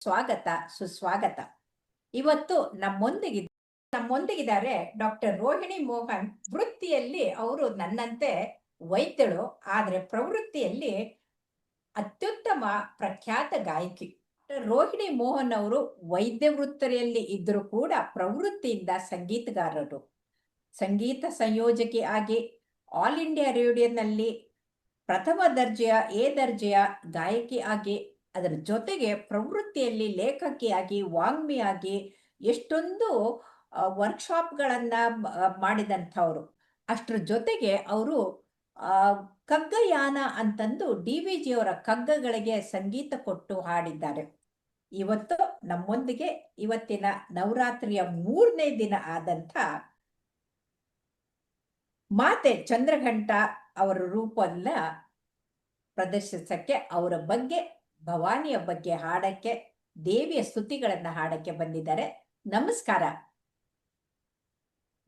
ಸ್ವಾಗತ, ಸುಸ್ವಾಗತ. ಇವತ್ತು ನಮ್ಮೊಂದಿಗೆ ನಮ್ಮೊಂದಿಗಿದ್ದಾರೆ ಡಾಕ್ಟರ್ ರೋಹಿಣಿ ಮೋಹನ್. ವೃತ್ತಿಯಲ್ಲಿ ಅವರು ನನ್ನಂತೆ ವೈದ್ಯಳು, ಆದರೆ ಪ್ರವೃತ್ತಿಯಲ್ಲಿ ಅತ್ಯುತ್ತಮ ಪ್ರಖ್ಯಾತ ಗಾಯಕಿ. ರೋಹಿಣಿ ಮೋಹನ್ ಅವರು ವೈದ್ಯ ವೃತ್ತಿಯಲ್ಲಿ ಇದ್ದರೂ ಕೂಡ ಪ್ರವೃತ್ತಿಯಿಂದ ಸಂಗೀತಗಾರರು. ಸಂಗೀತ ಸಂಯೋಜಕಿ ಆಗಿ ಆಲ್ ಇಂಡಿಯಾ ರೇಡಿಯೋನಲ್ಲಿ ಪ್ರಥಮ ದರ್ಜೆಯ, ಎ ದರ್ಜೆಯ ಗಾಯಕಿ ಆಗಿ ಅದರ ಜೊತೆಗೆ ಪ್ರವೃತ್ತಿಯಲ್ಲಿ ಲೇಖಕಿಯಾಗಿ, ವಾಂಗ್ಮಿಯಾಗಿ ಎಷ್ಟೊಂದು ವರ್ಕ್ಶಾಪ್ಗಳನ್ನು ಮಾಡಿದಂಥವ್ರು. ಅಷ್ಟರ ಜೊತೆಗೆ ಅವರು ಕಗ್ಗಯಾನ ಅಂತಂದು ಡಿ ವಿ ಜಿಯವರ ಕಗ್ಗಗಳಿಗೆ ಸಂಗೀತ ಕೊಟ್ಟು ಹಾಡಿದ್ದಾರೆ. ಇವತ್ತು ನಮ್ಮೊಂದಿಗೆ ಇವತ್ತಿನ ನವರಾತ್ರಿಯ ಮೂರನೇ ದಿನ ಆದಂಥ ಮಾತೆ ಚಂದ್ರಘಂಟ ಅವರ ರೂಪವನ್ನ ಪ್ರದರ್ಶಿಸಕ್ಕೆ ಅವರ ಬಗ್ಗೆ ಭವಾನಿಯ ಬಗ್ಗೆ ಹಾಡಕ್ಕೆ ದೇವಿಯ ಸ್ತುತಿಗಳನ್ನ ಹಾಡಕ್ಕೆ ಬಂದಿದ್ದಾರೆ. ನಮಸ್ಕಾರ.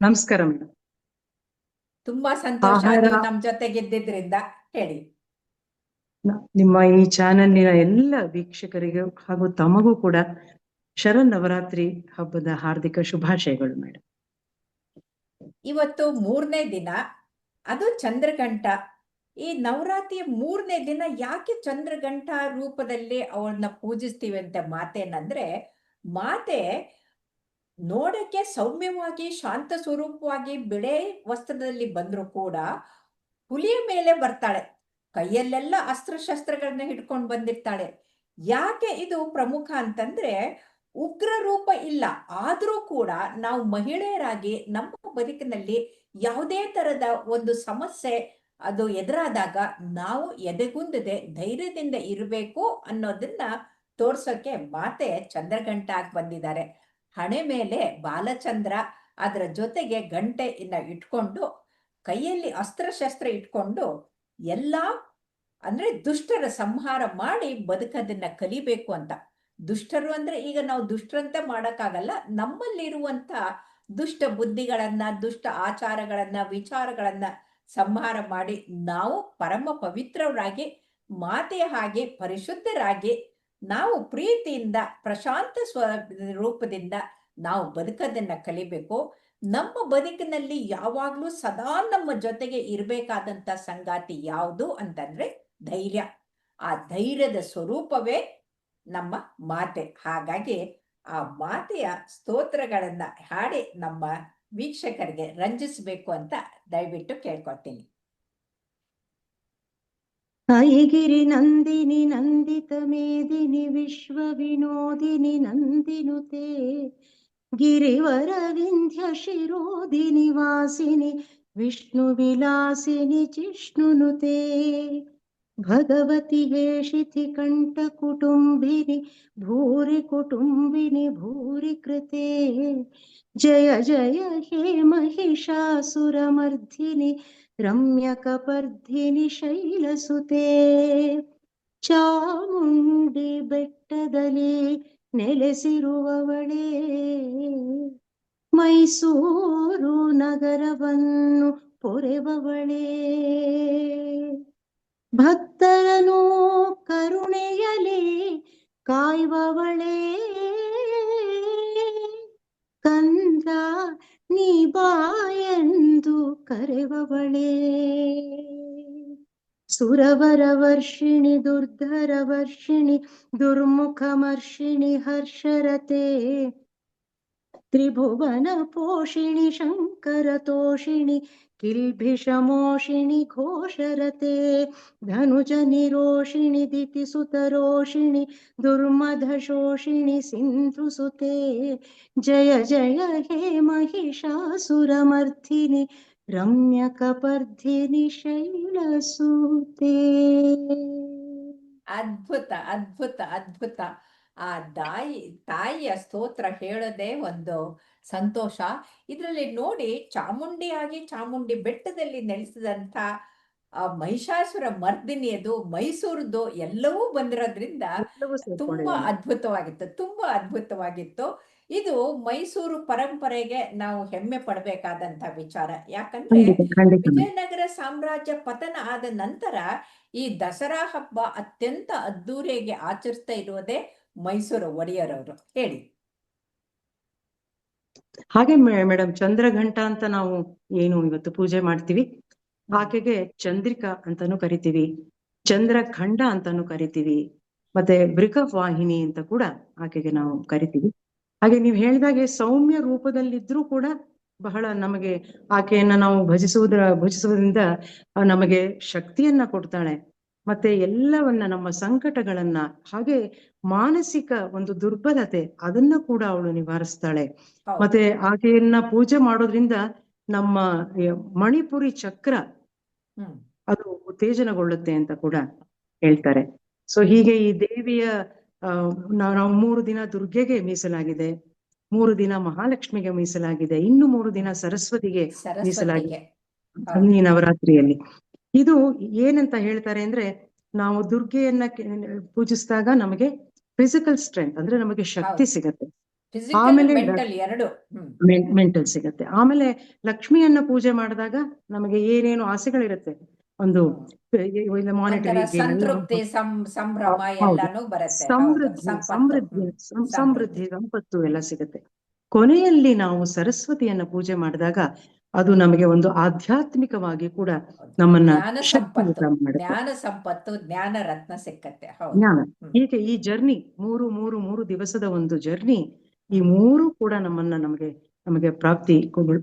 ನಮಸ್ಕಾರ ಮೇಡಮ್ ತುಂಬಾ ಸಂತೋಷ ನಮ್ ಜೊತೆಗಿದ್ದಿದ್ರಿಂದ ಹೇಳಿ. ನಿಮ್ಮ ಈ ಚಾನೆಲ್ನ ಎಲ್ಲ ವೀಕ್ಷಕರಿಗೂ ಹಾಗೂ ತಮಗೂ ಕೂಡ ಶರ ನವರಾತ್ರಿ ಹಬ್ಬದ ಹಾರ್ದಿಕ ಶುಭಾಶಯಗಳು ಮೇಡಮ್ ಇವತ್ತು ಮೂರನೇ ದಿನ. ಅದು ಚಂದ್ರಘಂಟ. ಈ ನವರಾತ್ರಿಯ ಮೂರನೇ ದಿನ ಯಾಕೆ ಚಂದ್ರಗಂಟ ರೂಪದಲ್ಲಿ ಅವಳನ್ನ ಪೂಜಿಸ್ತೀವಿ ಅಂತ ಮಾತೇನಂದ್ರೆ, ಮಾತೆ ನೋಡಕ್ಕೆ ಸೌಮ್ಯವಾಗಿ, ಶಾಂತ ಸ್ವರೂಪವಾಗಿ ಬಿಳೆ ವಸ್ತ್ರದಲ್ಲಿ ಬಂದ್ರು ಕೂಡ ಹುಲಿಯ ಮೇಲೆ ಬರ್ತಾಳೆ. ಕೈಯಲ್ಲೆಲ್ಲ ಅಸ್ತ್ರಶಸ್ತ್ರಗಳನ್ನ ಹಿಡ್ಕೊಂಡು ಬಂದಿರ್ತಾಳೆ. ಯಾಕೆ ಇದು ಪ್ರಮುಖ ಅಂತಂದ್ರೆ ಉಗ್ರ ರೂಪ ಇಲ್ಲ. ಆದ್ರೂ ಕೂಡ ನಾವು ಮಹಿಳೆಯರಾಗಿ ನಮ್ಮ ಬದುಕಿನಲ್ಲಿ ಯಾವುದೇ ತರದ ಒಂದು ಸಮಸ್ಯೆ ಅದು ಎದುರಾದಾಗ ನಾವು ಎದೆಗುಂದದೆ ಧೈರ್ಯದಿಂದ ಇರಬೇಕು ಅನ್ನೋದನ್ನ ತೋರ್ಸೋಕೆ ಮಾತೆ ಚಂದ್ರಘಂಟ ಆಗಿ ಬಂದಿದ್ದಾರೆ. ಹಣೆ ಮೇಲೆ ಬಾಲಚಂದ್ರ ಅದರ ಜೊತೆಗೆ ಗಂಟೆ ಇನ್ನ ಇಟ್ಕೊಂಡು ಕೈಯಲ್ಲಿ ಅಸ್ತ್ರಶಸ್ತ್ರ ಇಟ್ಕೊಂಡು ಎಲ್ಲ ಅಂದ್ರೆ ದುಷ್ಟರ ಸಂಹಾರ ಮಾಡಿ ಬದುಕದನ್ನ ಕಲಿಬೇಕು ಅಂತ. ದುಷ್ಟರು ಅಂದ್ರೆ ಈಗ ನಾವು ದುಷ್ಟರಂತೆ ಮಾಡೋಕ್ಕಾಗಲ್ಲ, ನಮ್ಮಲ್ಲಿರುವಂತ ದುಷ್ಟ ಬುದ್ಧಿಗಳನ್ನ, ದುಷ್ಟ ಆಚಾರಗಳನ್ನ, ವಿಚಾರಗಳನ್ನ ಸಂಹಾರ ಮಾಡಿ ನಾವು ಪರಮ ಪವಿತ್ರರಾಗಿ, ಮಾತೆಯ ಹಾಗೆ ಪರಿಶುದ್ಧರಾಗಿ, ನಾವು ಪ್ರೀತಿಯಿಂದ, ಪ್ರಶಾಂತ ಸ್ವ ರೂಪದಿಂದ ನಾವು ಬದುಕದನ್ನ ಕಲಿಬೇಕು. ನಮ್ಮ ಬದುಕಿನಲ್ಲಿ ಯಾವಾಗ್ಲೂ ಸದಾ ನಮ್ಮ ಜೊತೆಗೆ ಇರಬೇಕಾದಂತ ಸಂಗಾತಿ ಯಾವುದು ಅಂತಂದ್ರೆ ಧೈರ್ಯ. ಆ ಧೈರ್ಯದ ಸ್ವರೂಪವೇ ನಮ್ಮ ಮಾತೆ. ಹಾಗಾಗಿ ಆ ಮಾತೆಯ ಸ್ತೋತ್ರಗಳನ್ನ ಹಾಡಿ ನಮ್ಮ ವೀಕ್ಷಕರಿಗೆ ರಂಜಿಸಬೇಕು ಅಂತ ದಯವಿಟ್ಟು ಕೇಳ್ಕೊತೀನಿ ಐಗಿರಿ ನಂದಿನಿ ನಂದಿತ ಮೇದಿನಿ ವಿಶ್ವ ವಿನೋದಿನಿ ನಂದಿನುತೆ ಗಿರಿವರ ವಿಂಧ್ಯ ಶಿರೋದಿನಿ ವಾಸಿನಿ ವಿಷ್ಣು ವಿಲಾಸಿನಿ ಜಿಷ್ಣುನುತೆ ಭಗವತಿ ಹೇಷಿತಿ ಕಂಠ ಕುಟುಂಬಿನಿ ಭೂರಿ ಕುಟುಂಬಿನಿ ಭೂರಿ ಕೃತೆ ಜಯ ಜಯ ಹೇ महिषासुरमर्धिनि ರಮ್ಯಕಪರ್ಧಿನಿ ಶೈಲಸುತೆ ಚಾಮುಂಡಿ ಬೆಟ್ಟದಲ್ಲಿ ನೆಲೆಸಿರುವವಳೇ ಮೈಸೂರು ನಗರವನ್ನು ಪೊರೆವವಳೇ ಭಕ್ತರನು ಕರುಣೆಯಲಿ ಕಾಯುವವಳೇ. ಕಂದ ನೀ ಎಂದು ಕರೆವವಳೇ. ಸುರವರ ವರ್ಷಿಣಿ ದುರ್ಧರ ವರ್ಷಿಣಿ ದುರ್ಮುಖಮರ್ಷಿಣಿ ಹರ್ಷರತೆ. త్రిభువన పోషిణి శంకరతోషిణి కిల్భిషమోషిణి ఘోషరతే ధనుజ నిరోషిణి దితి సుతరోషిణి దుర్మధశోషిణి సింధుసుతే జయ జయ హే మహిషాసురమర్థిని రమ్యకపర్ధిని శైలసూతే అద్భుత అద్భుత అద్భుత. ಆ ತಾಯಿ ತಾಯಿಯ ಸ್ತೋತ್ರ ಹೇಳೋದೇ ಒಂದು ಸಂತೋಷ. ಇದರಲ್ಲಿ ನೋಡಿ ಚಾಮುಂಡಿಯಾಗಿ ಚಾಮುಂಡಿ ಬೆಟ್ಟದಲ್ಲಿ ನೆಲೆಸಿದಂಥ ಆ ಮಹಿಷಾಸುರ ಮರ್ದಿನಿಯದು ಮೈಸೂರದು ಎಲ್ಲವೂ ಬಂದಿರೋದ್ರಿಂದ ತುಂಬಾ ಅದ್ಭುತವಾಗಿತ್ತು ತುಂಬಾ ಅದ್ಭುತವಾಗಿತ್ತು. ಇದು ಮೈಸೂರು ಪರಂಪರೆಗೆ ನಾವು ಹೆಮ್ಮೆ ಪಡಬೇಕಾದಂತ ವಿಚಾರ. ಯಾಕಂದ್ರೆ. ವಿಜಯನಗರ ಸಾಮ್ರಾಜ್ಯ ಪತನ ಆದ ನಂತರ ಈ ದಸರಾ ಹಬ್ಬ ಅತ್ಯಂತ ಅದ್ದೂರಿಯಾಗಿ ಆಚರಿಸ್ತಾ ಇರುವುದೇ ಮೈಸೂರು ಒಡೆಯರವರು ಹೇಳಿ. ಹಾಗೆ ಮೇಡಮ್ ಚಂದ್ರಘಂಟ ಅಂತ ನಾವು ಏನು ಇವತ್ತು ಪೂಜೆ ಮಾಡ್ತೀವಿ. ಆಕೆಗೆ ಚಂದ್ರಿಕಾ ಅಂತಾನು ಕರಿತೀವಿ, ಚಂದ್ರಖಂಡ ಅಂತಾನು ಕರಿತೀವಿ, ಮತ್ತೆ ವಾಹಿನಿ ಅಂತ ಕೂಡ ಆಕೆಗೆ ನಾವು ಕರಿತೀವಿ. ಹಾಗೆ ನೀವು ಹೇಳಿದಾಗೆ ಸೌಮ್ಯ ರೂಪದಲ್ಲಿದ್ರೂ ಕೂಡ ಬಹಳ ನಮಗೆ ಆಕೆಯನ್ನ ನಾವು ಭಜಿಸುವುದರ, ಭಜಿಸುವುದರಿಂದ ನಮಗೆ ಶಕ್ತಿಯನ್ನ ಕೊಡ್ತಾಳೆ. ಮತ್ತೆ ಎಲ್ಲವನ್ನ ನಮ್ಮ ಸಂಕಟಗಳನ್ನ ಹಾಗೆ ಮಾನಸಿಕ ಒಂದು ದುರ್ಬಲತೆ ಅದನ್ನ ಕೂಡ ಅವಳು ನಿವಾರಿಸ್ತಾಳೆ. ಮತ್ತೆ ಆಕೆಯನ್ನ ಪೂಜೆ ಮಾಡೋದ್ರಿಂದ ನಮ್ಮ ಮಣಿಪುರಿ ಚಕ್ರ ಅದು ಉತ್ತೇಜನಗೊಳ್ಳುತ್ತೆ ಅಂತ ಕೂಡ ಹೇಳ್ತಾರೆ. ಸೊ ಹೀಗೆ ಈ ದೇವಿಯ ನಾವು ಮೂರು ದಿನ ದುರ್ಗೆಗೆ ಮೀಸಲಾಗಿದೆ ಮೂರು ದಿನ ಮಹಾಲಕ್ಷ್ಮಿಗೆ ಮೀಸಲಾಗಿದೆ ಇನ್ನು ಮೂರು ದಿನ ಸರಸ್ವತಿಗೆ ಮೀಸಲಾಗಿದೆ. ನವರಾತ್ರಿಯಲ್ಲಿ. ಇದು ಏನಂತ ಹೇಳ್ತಾರೆ ಅಂದ್ರೆ ನಾವು ದುರ್ಗೆಯನ್ನ ಪೂಜಿಸಿದಾಗ ನಮಗೆ ಫಿಸಿಕಲ್ ಸ್ಟ್ರೆಂತ್ ಅಂದ್ರೆ ನಮಗೆ ಶಕ್ತಿ. ಸಿಗತ್ತೆ. ಆಮೇಲೆ ಮೆಂಟಲ್ ಸಿಗತ್ತೆ. ಆಮೇಲೆ ಲಕ್ಷ್ಮಿಯನ್ನ ಪೂಜೆ ಮಾಡಿದಾಗ ನಮಗೆ ಏನೇನು ಆಸೆಗಳಿರುತ್ತೆ? ಒಂದು ಮಾನಿಟರಿ ಸಮೃದ್ಧಿ ಸಮೃದ್ಧಿ ಸಂಪತ್ತು ಎಲ್ಲ ಸಿಗುತ್ತೆ. ಕೊನೆಯಲ್ಲಿ ನಾವು ಸರಸ್ವತಿಯನ್ನ ಪೂಜೆ ಮಾಡಿದಾಗ ಅದು ನಮಗೆ ಒಂದು ಆಧ್ಯಾತ್ಮಿಕವಾಗಿ ಕೂಡ ನಮ್ಮನ್ನ ಜ್ಞಾನ ಸಂಪತ್ತು ಜ್ಞಾನ ರತ್ನ ಸಿಕ್ಕತ್ತೆ. ಜ್ಞಾನ. ಹೀಗೆ ಈ ಜರ್ನಿ ಮೂರು ಮೂರು ಮೂರು ದಿವಸದ ಒಂದು ಜರ್ನಿ ಈ ಮೂರು ಕೂಡ ನಮ್ಮನ್ನ ನಮಗೆ ನಮಗೆ ಪ್ರಾಪ್ತಿ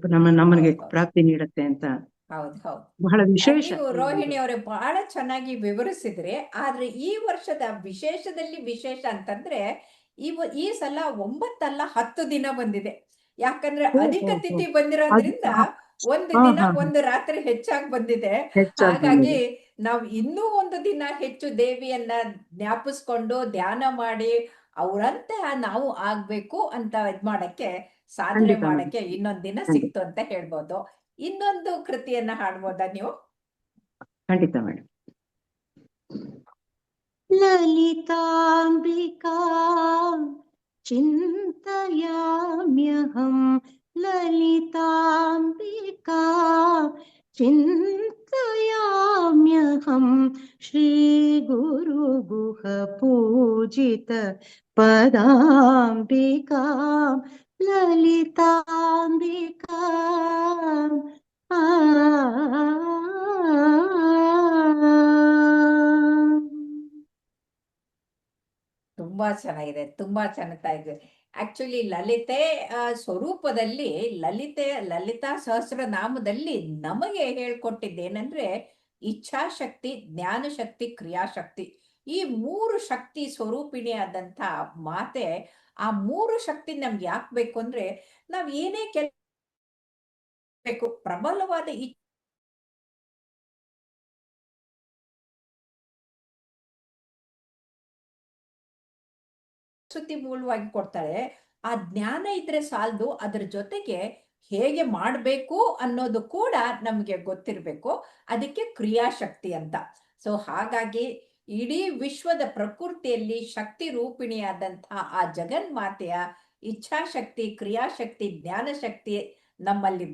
ನಮ್ಮ ನಮಗೆ ಪ್ರಾಪ್ತಿ ನೀಡುತ್ತೆ ಅಂತ ಹೌದು ಹೌದು. ಬಹಳ ವಿಶೇಷ ರೋಹಿಣಿ ಅವರೇ ಬಹಳ ಚೆನ್ನಾಗಿ ವಿವರಿಸಿದ್ರೆ. ಆದ್ರೆ ಈ ವರ್ಷದ ವಿಶೇಷದಲ್ಲಿ ವಿಶೇಷ ಅಂತಂದ್ರೆ ಇವ ಈ ಸಲ ಒಂಬತ್ತಲ್ಲ ಹತ್ತು ದಿನ ಬಂದಿದೆ. ಯಾಕಂದ್ರೆ ಅಧಿಕ ತಿಥಿ ಬಂದಿರೋದ್ರಿಂದ ಒಂದು ದಿನ ಒಂದು ರಾತ್ರಿ ಹೆಚ್ಚಾಗಿ ಬಂದಿದೆ. ಹಾಗಾಗಿ ನಾವ್ ಇನ್ನೂ ಒಂದು ದಿನ ಹೆಚ್ಚು ದೇವಿಯನ್ನ ಜ್ಞಾಪಿಸ್ಕೊಂಡು ಧ್ಯಾನ ಮಾಡಿ ಅವರಂತೆ ನಾವು ಆಗ್ಬೇಕು ಅಂತ ಇದ್ ಮಾಡಕ್ಕೆ ಸಾಧನೆ ಮಾಡಕ್ಕೆ ಇನ್ನೊಂದ್ ದಿನ ಸಿಕ್ತು ಅಂತ ಹೇಳ್ಬೋದು. ಇನ್ನೊಂದು ಕೃತಿಯನ್ನ ಹಾಡ್ಬೋದ ನೀವು? ಖಂಡಿತ ಮೇಡಮ್ ಲಲಿತಾಂಬಿಕಾ ಚಿನ್ನ चिन्तयाम्यहं ललिताम्बिका चिन्तयाम्यहं श्रीगुरुगुहपूजित पदाम्बिकां ललिताम्बिका ಆ ತುಂಬಾ ಚೆನ್ನಾಗಿದೆ ತುಂಬಾ ಚೆನ್ನಾಗಿದೆ ಆಕ್ಚುಲಿ ಲಲಿತೆ ಸ್ವರೂಪದಲ್ಲಿ ಲಲಿತೆ, ಲಲಿತಾ ಸಹಸ್ರನಾಮದಲ್ಲಿ ನಮಗೆ ಹೇಳ್ಕೊಟ್ಟಿದ್ದೇನೆಂದ್ರೆ ಇಚ್ಛಾಶಕ್ತಿ, ಜ್ಞಾನಶಕ್ತಿ, ಕ್ರಿಯಾಶಕ್ತಿ. ಈ ಮೂರು ಶಕ್ತಿ ಸ್ವರೂಪಿಣಿ ಆದಂಥ ಮಾತೆ ಆ ಮೂರು ಶಕ್ತಿ ನಮ್ಗೆ ಯಾಕೆ ಬೇಕು ಅಂದ್ರೆ ನಾವ್ ಏನೇ ಕೆಲ ಪ್ರಬಲವಾದ ಈ ಶ್ರುತಿ ಮೂಲವಾಗಿ ಕೊಡ್ತಾರೆ. ಆ ಜ್ಞಾನ ಇದ್ರೆ ಸಾಲದು, ಅದ್ರ ಜೊತೆಗೆ ಹೇಗೆ ಮಾಡಬೇಕು ಅನ್ನೋದು ಕೂಡ ನಮಗೆ ಗೊತ್ತಿರಬೇಕು. ಅದಕ್ಕೆ ಕ್ರಿಯಾಶಕ್ತಿ ಅಂತ. ಸೊ, ಹಾಗಾಗಿ ಇಡೀ ವಿಶ್ವದ ಪ್ರಕೃತಿಯಲ್ಲಿ ಶಕ್ತಿ ರೂಪಿಣಿಯಾದಂತಹ ಆ ಜಗನ್ಮಾತೆಯ ಇಚ್ಛಾಶಕ್ತಿ, ಕ್ರಿಯಾಶಕ್ತಿ, ಜ್ಞಾನಶಕ್ತಿ ನಮ್ಮಲ್ಲಿ